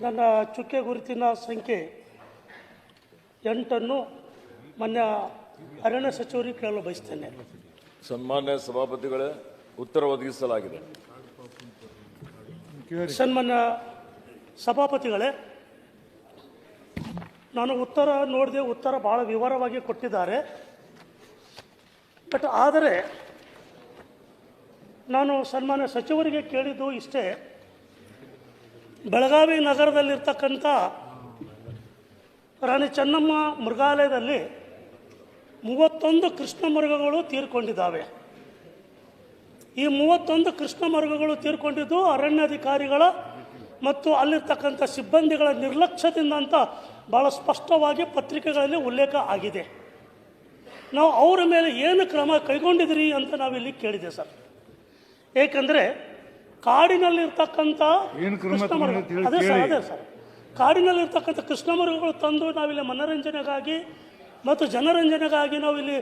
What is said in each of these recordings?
ನನ್ನ ಚುಕ್ಕೆ ಗುರುತಿನ ಸಂಖ್ಯೆ ಎಂಟನ್ನು ಮಾನ್ಯ ಅರಣ್ಯ ಸಚಿವರಿಗೆ ಕೇಳಲು ಬಯಸ್ತೇನೆ. ಸನ್ಮಾನ್ಯ ಸಭಾಪತಿಗಳೇ ಉತ್ತರ ಒದಗಿಸಲಾಗಿದೆ. ಸನ್ಮಾನ್ಯ ಸಭಾಪತಿಗಳೇ ನಾನು ಉತ್ತರ ನೋಡಿದೆ ಉತ್ತರ ಭಾಳ ವಿವರವಾಗಿ ಕೊಟ್ಟಿದ್ದಾರೆ. ಬಟ್ ಆದರೆ ನಾನು ಸನ್ಮಾನ್ಯ ಸಚಿವರಿಗೆ ಕೇಳಿದ್ದು ಇಷ್ಟೇ. ಬೆಳಗಾವಿ ನಗರದಲ್ಲಿರ್ತಕ್ಕಂಥ ರಾಣಿ ಚೆನ್ನಮ್ಮ ಮೃಗಾಲಯದಲ್ಲಿ ಮೂವತ್ತೊಂದು ಕೃಷ್ಣ ಮೃಗಗಳು ತೀರ್ಕೊಂಡಿದ್ದಾವೆ. ಈ ಮೂವತ್ತೊಂದು ಕೃಷ್ಣ ಮೃಗಗಳು ತೀರ್ಕೊಂಡಿದ್ದು ಅರಣ್ಯಾಧಿಕಾರಿಗಳ ಮತ್ತು ಅಲ್ಲಿರ್ತಕ್ಕಂಥ ಸಿಬ್ಬಂದಿಗಳ ನಿರ್ಲಕ್ಷ್ಯದಿಂದ ಅಂತ ಭಾಳ ಸ್ಪಷ್ಟವಾಗಿ ಪತ್ರಿಕೆಗಳಲ್ಲಿ ಉಲ್ಲೇಖ ಆಗಿದೆ. ನಾವು ಅವರ ಮೇಲೆ ಏನು ಕ್ರಮ ಕೈಗೊಂಡಿದ್ರಿ ಅಂತ ನಾವಿಲ್ಲಿ ಕೇಳಿದೆ ಸರ್. ಏಕೆಂದರೆ ಕಾಡಿನಲ್ಲಿರ್ತಕ್ಕಂಥ ಅದೇ ಸರ್. ಅದೇ ಸರ್. ಕಾಡಿನಲ್ಲಿರ್ತಕ್ಕಂಥ ಕೃಷ್ಣ ಮೃಗಗಳು ತಂದು ನಾವಿಲ್ಲಿ ಮನೋರಂಜನೆಗಾಗಿ ಮತ್ತು ಜನರಂಜನೆಗಾಗಿ ನಾವಿಲ್ಲಿ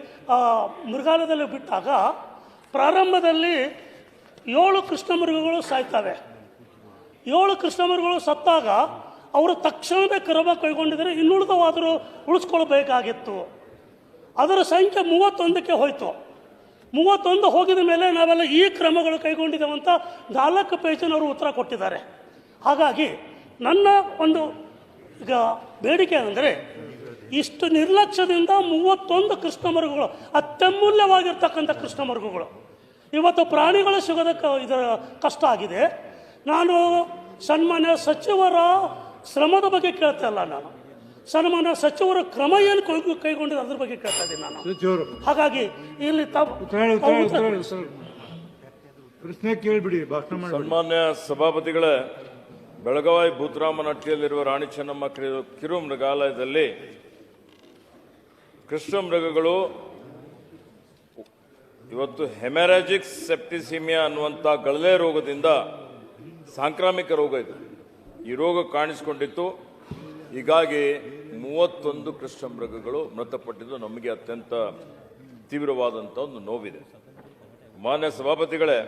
ಮೃಗಾಲಯದಲ್ಲಿ ಬಿಟ್ಟಾಗ ಪ್ರಾರಂಭದಲ್ಲಿ ಏಳು ಕೃಷ್ಣ ಮೃಗಗಳು ಸಾಯ್ತವೆ. ಏಳು ಕೃಷ್ಣ ಮೃಗಗಳು ಸತ್ತಾಗ ಅವರು ತಕ್ಷಣವೇ ಕ್ರಮ ಕೈಗೊಂಡಿದ್ದರೆ ಇನ್ನುಳಿದವಾದರೂ ಉಳಿಸ್ಕೊಳ್ಬೇಕಾಗಿತ್ತು. ಅದರ ಸಂಖ್ಯೆ ಮೂವತ್ತೊಂದಕ್ಕೆ ಹೋಯಿತು. ಮೂವತ್ತೊಂದು ಹೋಗಿದ ಮೇಲೆ ನಾವೆಲ್ಲ ಈ ಕ್ರಮಗಳು ಕೈಗೊಂಡಿದ್ದೇವಂತ ನಾಲ್ಕು ಪೇಜಿನವರು ಉತ್ತರ ಕೊಟ್ಟಿದ್ದಾರೆ. ಹಾಗಾಗಿ ನನ್ನ ಒಂದು ಈಗ ಬೇಡಿಕೆ ಅಂದರೆ ಇಷ್ಟು ನಿರ್ಲಕ್ಷ್ಯದಿಂದ ಮೂವತ್ತೊಂದು ಕೃಷ್ಣ ಮೃಗಗಳು ಅತ್ಯಮೂಲ್ಯವಾಗಿರ್ತಕ್ಕಂಥ ಕೃಷ್ಣ ಮೃಗಗಳು ಇವತ್ತು ಪ್ರಾಣಿಗಳು ಸಿಗೋದ ಕ- ಇದರ ಕಷ್ಟ ಆಗಿದೆ. ನಾನು ಸನ್ಮಾನ್ಯ ಸಚಿವರ ಶ್ರಮದ ಬಗ್ಗೆ ಕೇಳ್ತಾ ಇಲ್ಲ ನಾನು. ಸನ್ಮಾನ್ಯ ಸಚಿವರ ಕ್ರಮ ಏನು ಕೈಗೊಂಡಿದೆ ಅದ್ರ ಬಗ್ಗೆ ಕೇಳ್ತಾ ಇದ್ದೀನಿ ನಾನು. ಸಚಿವರು ಹಾಗಾಗಿ ಇಲ್ಲಿ. ಪ್ರಶ್ನೆ ಕೇಳಿಬಿಡಿ ಸನ್ಮಾನ್ಯ ಸಭಾಪತಿಗಳ ಬೆಳಗಾವಿ ಭೂತರಾಮನಹಟ್ಟಿಯಲ್ಲಿರುವ ರಾಣಿ ಚೆನ್ನಮ್ಮ ಕಿರು ಕಿರು ಮೃಗಾಲಯದಲ್ಲಿ ಕೃಷ್ಣ ಮೃಗಗಳು ಇವತ್ತು ಹೆಮರಾಜಿಕ್ ಸೆಪ್ಟಿಸಿಮಿಯಾ ಅನ್ನುವಂಥ ಗಳಲೆ ರೋಗದಿಂದ ಸಾಂಕ್ರಾಮಿಕ ರೋಗ ಇದು. ಈ ರೋಗ ಕಾಣಿಸಿಕೊಂಡಿತ್ತು. ಹೀಗಾಗಿ ಮೂವತ್ತೊಂದು ಕೃಷ್ಣ ಮೃಗಗಳು ಮೃತಪಟ್ಟಿದ್ದು ನಮಗೆ ಅತ್ಯಂತ ತೀವ್ರವಾದಂಥ ಒಂದು ನೋವಿದೆ. ಮಾನ್ಯ ಸಭಾಪತಿಗಳೇ,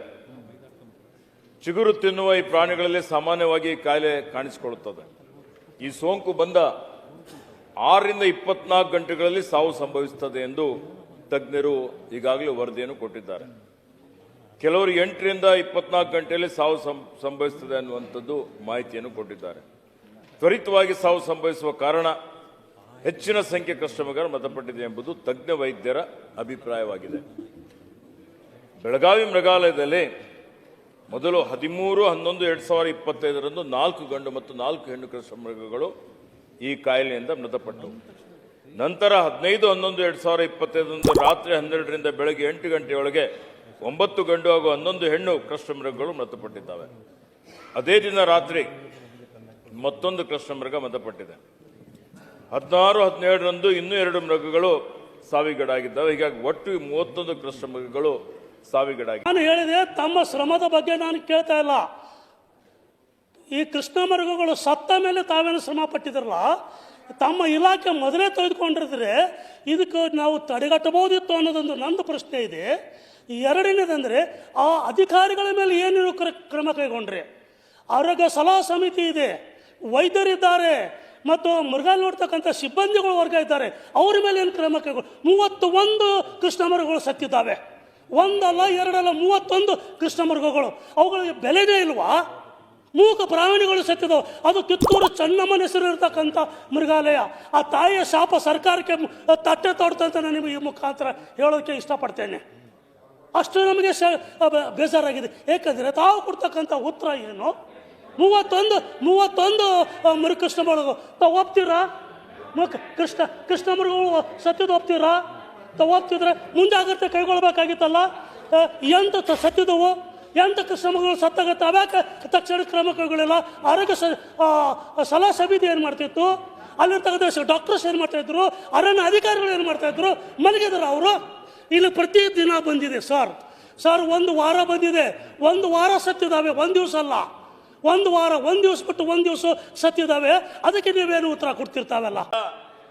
ಚಿಗುರು ತಿನ್ನುವ ಈ ಪ್ರಾಣಿಗಳಲ್ಲಿ ಸಾಮಾನ್ಯವಾಗಿ ಕಾಯಿಲೆ ಕಾಣಿಸಿಕೊಳ್ಳುತ್ತದೆ. ಈ ಸೋಂಕು ಬಂದ ಆರರಿಂದ ಇಪ್ಪತ್ನಾಲ್ಕು ಗಂಟೆಗಳಲ್ಲಿ ಸಾವು ಸಂಭವಿಸುತ್ತದೆ ಎಂದು ತಜ್ಞರು ಈಗಾಗಲೇ ವರದಿಯನ್ನು ಕೊಟ್ಟಿದ್ದಾರೆ. ಕೆಲವರು ಎಂಟರಿಂದ ಇಪ್ಪತ್ನಾಲ್ಕು ಗಂಟೆಯಲ್ಲಿ ಸಾವು ಸಂಭವಿಸುತ್ತದೆ ಅನ್ನುವಂಥದ್ದು ಮಾಹಿತಿಯನ್ನು ಕೊಟ್ಟಿದ್ದಾರೆ. ತ್ವರಿತವಾಗಿ ಸಾವು ಸಂಭವಿಸುವ ಕಾರಣ ಹೆಚ್ಚಿನ ಸಂಖ್ಯೆ ಕಸ್ಟಮರ್ ಮೃತಪಟ್ಟಿದೆ ಎಂಬುದು ತಜ್ಞ ವೈದ್ಯರ ಅಭಿಪ್ರಾಯವಾಗಿದೆ. ಬೆಳಗಾವಿ ಮೃಗಾಲಯದಲ್ಲಿ ಮೊದಲು ಹದಿಮೂರು, ಹನ್ನೊಂದು, ಎರಡು ಸಾವಿರದ ಇಪ್ಪತ್ತೈದರಂದು ನಾಲ್ಕು ಗಂಡು ಮತ್ತು ನಾಲ್ಕು ಹೆಣ್ಣು ಕೃಷ್ಣ ಮೃಗಗಳು ಈ ಕಾಯಿಲೆಯಿಂದ ಮೃತಪಟ್ಟವು ನಂತರ ಹದಿನೈದು, ಹನ್ನೊಂದು, ಎರಡು ಸಾವಿರ ಇಪ್ಪತ್ತೈದರಂದು ರಾತ್ರಿ ಹನ್ನೆರಡರಿಂದ ಬೆಳಗ್ಗೆ ಎಂಟು ಗಂಟೆಯೊಳಗೆ ಒಂಬತ್ತು ಗಂಡು ಹಾಗೂ ಹನ್ನೊಂದು ಹೆಣ್ಣು ಕೃಷ್ಣ ಮೃಗಗಳು ಮೃತಪಟ್ಟಿದ್ದಾವೆ. ಅದೇ ದಿನ ರಾತ್ರಿ ಮತ್ತೊಂದು ಕೃಷ್ಣ ಮೃಗ ಮೃತಪಟ್ಟಿದೆ. ಹದಿನಾರು, ಹದಿನೇಳರಂದು ಇನ್ನೂ ಎರಡು ಮೃಗಗಳು ಸಾವಿಗೀಡಾಗಿದ್ದಾವೆ. ಹೀಗಾಗಿ ಒಟ್ಟು ಮೂವತ್ತೊಂದು ಕೃಷ್ಣ ಮೃಗಗಳು ಸಾವಿಗೀಡಾಗಿವೆ ನಾನು ಹೇಳಿದೆ, ತಮ್ಮ ಶ್ರಮದ ಬಗ್ಗೆ ನಾನು ಕೇಳ್ತಾ ಇಲ್ಲ. ಈ ಕೃಷ್ಣ ಮೃಗಗಳು ಸತ್ತ ಮೇಲೆ ತಾವೇನು ಶ್ರಮ ಪಟ್ಟಿದ್ರಲ್ಲ, ತಮ್ಮ ಇಲಾಖೆ ಮೊದಲೇ ತೆಗೆದುಕೊಂಡಿದ್ರೆ ಇದಕ್ಕೆ ನಾವು ತಡೆಗಟ್ಟಬಹುದಿತ್ತು ಅನ್ನೋದೊಂದು ನಂದು ಪ್ರಶ್ನೆ ಇದೆ. ಎರಡನೇದಂದರೆ, ಆ ಅಧಿಕಾರಿಗಳ ಮೇಲೆ ಏನೇನು ಕ್ರ- ಕ್ರಮ ಕೈಗೊಂಡ್ರೆ, ಆರೋಗ್ಯ ಸಲಹಾ ಸಮಿತಿ ಇದೆ, ವೈದ್ಯರಿದ್ದಾರೆ ಮತ್ತು ಮೃಗಾಲ ನೋಡ್ತಕ್ಕಂಥ ಸಿಬ್ಬಂದಿಗಳು ವರ್ಗ ಇದ್ದಾರೆ. ಅವ್ರ ಮೇಲೆ ಏನು ಕ್ರಮ ಕೈಗೊಂಡು ಮೂವತ್ತು ಒಂದು ಕೃಷ್ಣ ಮೃಗಗಳು ಸತ್ತಿದ್ದಾವೆ. ಒಂದಲ್ಲ ಎರಡಲ್ಲ ಮೂವತ್ತೊಂದು ಕೃಷ್ಣ ಮೃಗಗಳು. ಅವುಗಳಿಗೆ ಬೆಲೆನೇ ಇಲ್ವಾ? ಮೂಕ ಪ್ರಾಣಿಗಳು ಸತ್ತಿದವು ಅದು ಕಿತ್ತೂರು ಚೆನ್ನಮ್ಮನ ಹೆಸರು ಇರತಕ್ಕಂಥ ಮೃಗಾಲಯ. ಆ ತಾಯಿಯ ಶಾಪ ಸರ್ಕಾರಕ್ಕೆ ತಟ್ಟೆ ತೊಡ್ತಂತ ನಾನು ನಿಮಗೆ ಈ ಮುಖಾಂತರ ಹೇಳೋದಕ್ಕೆ ಇಷ್ಟಪಡ್ತೇನೆ. ಅಷ್ಟು ನಮಗೆ ಬೇಜಾರಾಗಿದೆ. ಏಕೆಂದರೆ ತಾವು ಕೊಡ್ತಕ್ಕಂಥ ಉತ್ತರ ಏನು? ಮೂವತ್ತೊಂದು ಮೂವತ್ತೊಂದು ಆ, ಮೃಗ ತಾವು ಒಪ್ತೀರಾ? ಮುಖ ಕೃಷ್ಣ ಕೃಷ್ಣ ಮೃಗಗಳು ಸತ್ಯದ ಒಪ್ತೀರಾ? ತಾವು ಒಪ್ತಿದ್ರೆ ಮುಂಜಾಗ್ರತೆ ಕೈಗೊಳ್ಬೇಕಾಗಿತ್ತಲ್ಲ? ಎಂತ ಸತ್ತಿದವು ಎಂತ ಕೃಷ್ಣ ಮೃಗಗಳು ಸತ್ತಾಗತ್ತೆ? ಅವ್ಯಾಕೆ ತಕ್ಷಣ ಕ್ರಮ ಕೈಗೊಳ್ಳಿಲ್ಲ. ಆರೋಗ್ಯ ಸ ಸಲಹಾ ಸಮಿತಿ ಏನು ಮಾಡ್ತಿತ್ತು? ಅಲ್ಲಿರ್ತಕ್ಕಂಥ ಡಾಕ್ಟರ್ಸ್ ಏನು ಮಾಡ್ತಾ ಇದ್ರು? ಅರಣ್ಯ ಅಧಿಕಾರಿಗಳು ಏನು ಮಾಡ್ತಾ ಇದ್ರು? ಮಲಗಿದ್ರು ಅವರು? ಇಲ್ಲಿ ಪ್ರತಿ ದಿನ ಬಂದಿದೆ ಸರ್. ಸರ್ ಒಂದು ವಾರ ಬಂದಿದೆ. ಒಂದು ವಾರ ಸತ್ತಿದ್ದಾವೆ ಒಂದು ದಿವಸ ಅಲ್ಲ. ಒಂದು ವಾರ ಒಂದು ದಿವಸ ಬಿಟ್ಟು ಒಂದು ದಿವಸ ಸತ್ತಿದ್ದಾವೆ. ಅದಕ್ಕೆ ನೀವೇನು ಉತ್ತರ ಕೊಡ್ತಿರ್ತಾವಲ್ಲ?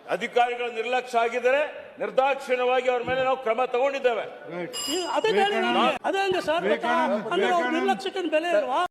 ಅಧಿಕಾರಿಗಳ ನಿರ್ಲಕ್ಷ್ಯ ಆಗಿದ್ರೆ ನಿರ್ದಾಕ್ಷಿಣ್ಯವಾಗಿ ಅವ್ರ ಮೇಲೆ ನಾವು ಕ್ರಮ ತಗೊಂಡಿದ್ದೇವೆ. ಅದೇ. ಅದೇ ಸರ್ ಅಂದ್ರೆ ಅವ್ರ ನಿರ್ಲಕ್ಷ್ಯಕ್ಕೆ ಬೆಲೆ ಇಲ್ವಾ?